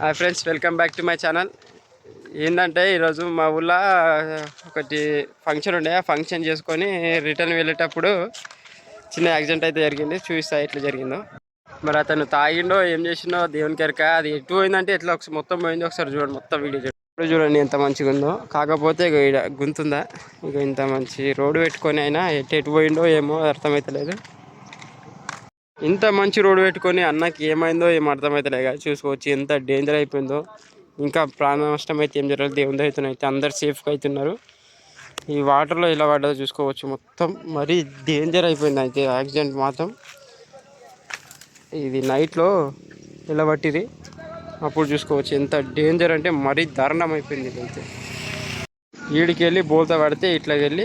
Hi friends welcome back to my channel ఏంటంటే ఈరోజు మా ఊళ్ళో ఒకటి ఫంక్షన్ ఉండే. ఆ ఫంక్షన్ చేసుకొని రిటర్న్ వెళ్ళేటప్పుడు చిన్న యాక్సిడెంట్ అయితే జరిగింది. చూపిస్తా ఎట్లా జరిగిందో. మరి అతను తాగిండో ఏం చేసిండో దేవునికి ఎరక అది ఎటు పోయిందంటే ఎట్లా ఒకసారి మొత్తం పోయింది ఒకసారి చూడండి. మొత్తం వీడియో చూడండి. చూడండి ఎంత మంచిగా ఉందో. కాకపోతే ఈడ గుంతుందా? ఇక ఇంత మంచి రోడ్డు పెట్టుకొని అయినా ఎటు ఎటు పోయిండో ఏమో అర్థమవుతలేదు ఇంత మంచి రోడ్డు పెట్టుకొని అన్నకి ఏమైందో ఏం అర్థమవుతలే చూసుకోవచ్చు ఎంత డేంజర్ అయిపోయిందో. ఇంకా ప్రాణ నష్టం అయితే ఏం జరగదు దేవుని అవుతున్నాయి అయితే అందరు సేఫ్గా అవుతున్నారు ఈ వాటర్లో ఇలా పడ్డదో చూసుకోవచ్చు మొత్తం. మరీ డేంజర్ అయిపోయింది అయితే యాక్సిడెంట్ మాత్రం. ఇది నైట్లో ఇలా పట్టిరి అప్పుడు చూసుకోవచ్చు ఎంత డేంజర్ అంటే మరీ దారుణం అయిపోయింది ఇదైతే వీడికి వెళ్ళి బోల్తా పడితే ఇట్లా వెళ్ళి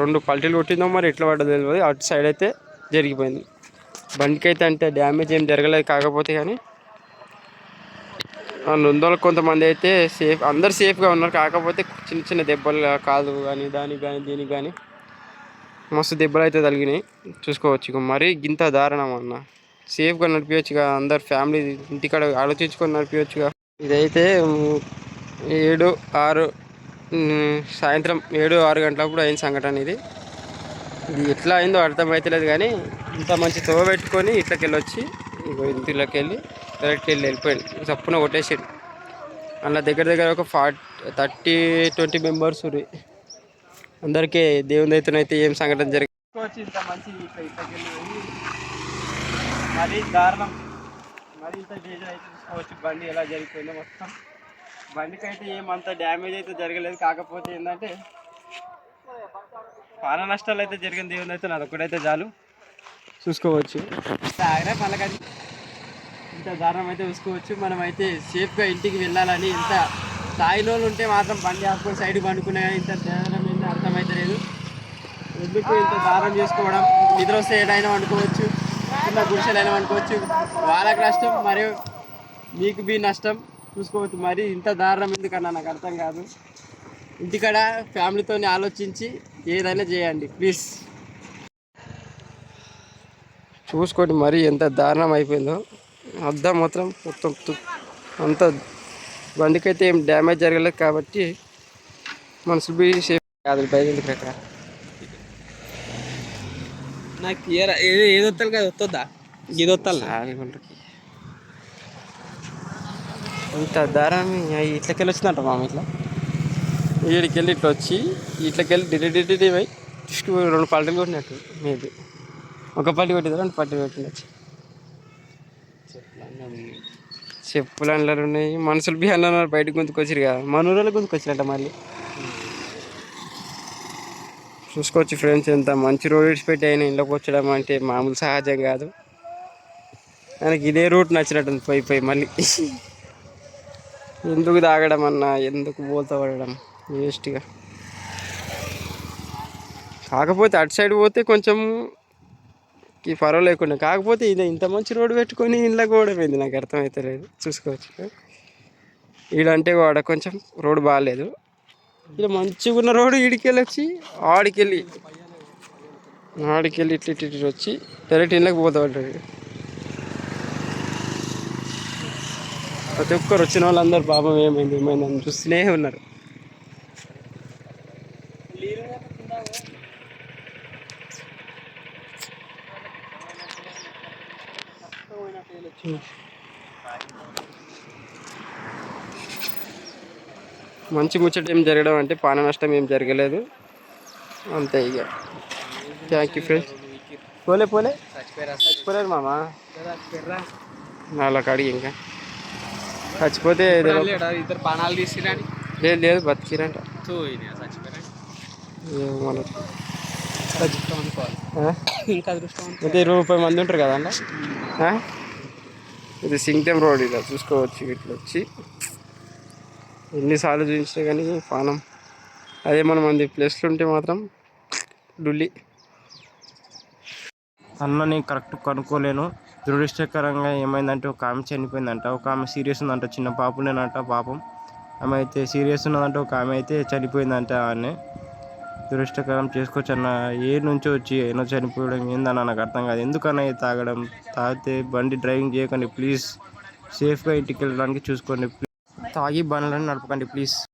రెండు పల్టీలు కొట్టిందో మరి ఎట్లా పడ్డదో తెలియదు అటు సైడ్ అయితే జరిగిపోయింది. బండికి అయితే అంటే డ్యామేజ్ ఏం జరగలేదు కాకపోతే కానీ నొందోలు కొంతమంది అయితే సేఫ్ అందరు సేఫ్గా ఉన్నారు. కాకపోతే చిన్న చిన్న దెబ్బలు కాదు కానీ దానికి కానీ దీనికి కానీ మస్తు దెబ్బలు అయితే తగిలినాయి. చూసుకోవచ్చు ఇక మరీ గింత దారుణం అన్న. సేఫ్గా నడిపించచ్చుగా అందరు ఫ్యామిలీ ఇంటికాడ ఆలోచించుకొని నడిపించచ్చుగా ఇదైతే ఏడు ఆరు సాయంత్రం ఏడు ఆరు గంటలప్పుడు అయిన సంఘటన ఇది. ఇది ఎట్లా అయిందో అర్థమవుతలేదు కానీ ఇంత మంచి తోవ పెట్టుకొని ఇట్లకి వెళ్ళొచ్చి ఇగో ఇంటిలోకి వెళ్ళి డైరెక్ట్ వెళ్ళి వెళ్ళిపోయింది చప్పున కొట్టేసాడు. అలా దగ్గర దగ్గర ఒక ఫార్టీ థర్టీ ట్వంటీ మెంబర్స్ ఉరి. అందరికీ దేవుని అయితే ఏం సంఘటన జరిగింది ఇంత మంచి మరీ దారుణం. మరి ఇంత డేంజర్ అయితే చూసుకోవచ్చు. బండి ఎలా జరిగిపోయిందో మొత్తం. బండికి అయితే ఏమంత డ్యామేజ్ అయితే జరగలేదు. కాకపోతే ఏంటంటే ప్రాణ నష్టాలు అయితే జరిగింది ఏమైతే అయితే నాది ఒకటైతే చాలు. చూసుకోవచ్చు. ఆయన పలకని ఇంత దారుణం అయితే చూసుకోవచ్చు. మనం అయితే సేఫ్గా ఇంటికి వెళ్ళాలని ఇంత స్థాయిలో ఉంటే మాత్రం బండి ఆపుకొని సైడ్ పండుకునే ఇంత దారుణం ఏంటో అర్థమైతే లేదు ఎందుకు ఇంత దారుణం చేసుకోవడం? నిద్ర వస్తే ఏదైనా వండుకోవచ్చు. చిన్న గుడిసెలైనా వండుకోవచ్చు. వాళ్ళకి నష్టం మరియు మీకు బి నష్టం. చూసుకోవచ్చు. మరి ఇంత దారుణం ఎందుకన్నా? నాకు అర్థం కాదు. ఇంటికాడ ఫ్యామిలీతో ఆలోచించి ఏదైనా చేయండి ప్లీజ్. చూసుకోండి మరి ఎంత దారుణం అయిపోయిందో. అద్దం మాత్రం మొత్తం అంత బండికైతే ఏం డ్యామేజ్ జరగలేదు కాబట్టి మనసు బి సేఫ్ కాదు బయట అక్కడ నాకు ఏది ఏది వస్తాను కదా వస్తుందా ఇది ఆలుగుండ్రకి ఇంత దారం ఇట్లకెళ్ళి వచ్చిందంట మామ ఇట్లా? వీడికి వెళ్ళి ఇట్లా వచ్చి ఇట్లకెళ్ళి డిడి డిడి పోయి తీసుకు రెండు పల్టీలు కొట్టినట్టు మేబీ ఒక పల్టీ కొట్టింది రెండు పల్టీలు కొట్టినట్టు. చెప్పులు అందులో ఉన్నాయి. మనుషులు బి అన్నారు ఉన్నారు బయటకు గుంతుకొచ్చారు కదా. మన ఊళ్ళో మళ్ళీ. చూసుకోవచ్చు ఫ్రెండ్స్ ఎంత మంచి రోడ్ విడిచిపెట్టి అయినా ఇంట్లోకి వచ్చడం అంటే మామూలు సహజం కాదు. ఆయనకి ఇదే రూట్ నచ్చినట్టుంది పోయి పోయి మళ్ళీ. ఎందుకు తాగడం అన్నా ఎందుకు బోల్తా పడడం. వేస్ట్గా. కాకపోతే అటు సైడ్ పోతే కొంచెం ఈ పర్వాలేకుండా కాకపోతే ఇది ఇంత మంచి రోడ్డు పెట్టుకొని ఇంట్లో కూడా పోయింది నాకు అర్థమవుతలేదు చూసుకోవచ్చు. ఈడంటే వాడ కొంచెం రోడ్డు బాగాలేదు ఇలా మంచిగా ఉన్న రోడ్డు ఈడికెళ్ళి వచ్చి ఆడికెళ్ళి ఆడికెళ్ళి ఇట్లా ఇట్లా ఇట్లా వచ్చి డైరెక్ట్ ఇళ్ళకి పోతా ఉంటాడు. ప్రతి ఒక్కరు వచ్చిన వాళ్ళందరూ పాపం ఏమైంది ఏమైంది అని చూస్తూనే ఉన్నారు. మంచి ముచ్చట ఏం జరగడం అంటే పాన నష్టం ఏం జరగలేదు. అంతే ఇక. థ్యాంక్ యూ ఫ్రెండ్స్ పోలే పోలే. చచ్చిపోలేదు మామా. నాలుగు అడిగి ఇంకా. చచ్చిపోతే ఇద్దరు బాణాలు తీసుకురాని లేదు లేదు బతికిరంట? ఇంకా ఇరవై ముప్పై మంది ఉంటారు కదా అన్న ఆ? ఇది సింగ్టెం రోడ్ ఇలా చూసుకోవచ్చు ఇట్లా వచ్చి. ఎన్నిసార్లు చూపించినా కానీ పానం. అదే మనం అంది ప్లేస్లు ఉంటే మాత్రం డుల్లి అన్నని కరెక్ట్ కనుక్కోలేను. దురదృష్టకరంగా ఏమైందంటే ఒక ఆమె చనిపోయిందంట. ఒక ఆమె సీరియస్ ఉందంట. చిన్న పాపునేనంట పాపం. ఆమె అయితే సీరియస్ ఉన్నదంట. ఒక ఆమె అయితే చనిపోయిందంట అని దురష్టకరం చేసుకోవచ్చు అన్న ఏ నుంచి వచ్చి అయినా చనిపోవడం ఏందన్న నాకు అర్థం కాదు. ఎందుకన్నా తాగడం? తాగితే బండి డ్రైవింగ్ చేయకండి ప్లీజ్. సేఫ్గా ఇంటికి వెళ్ళడానికి చూసుకోండి తాగి బండ్లను నడపకండి ప్లీజ్.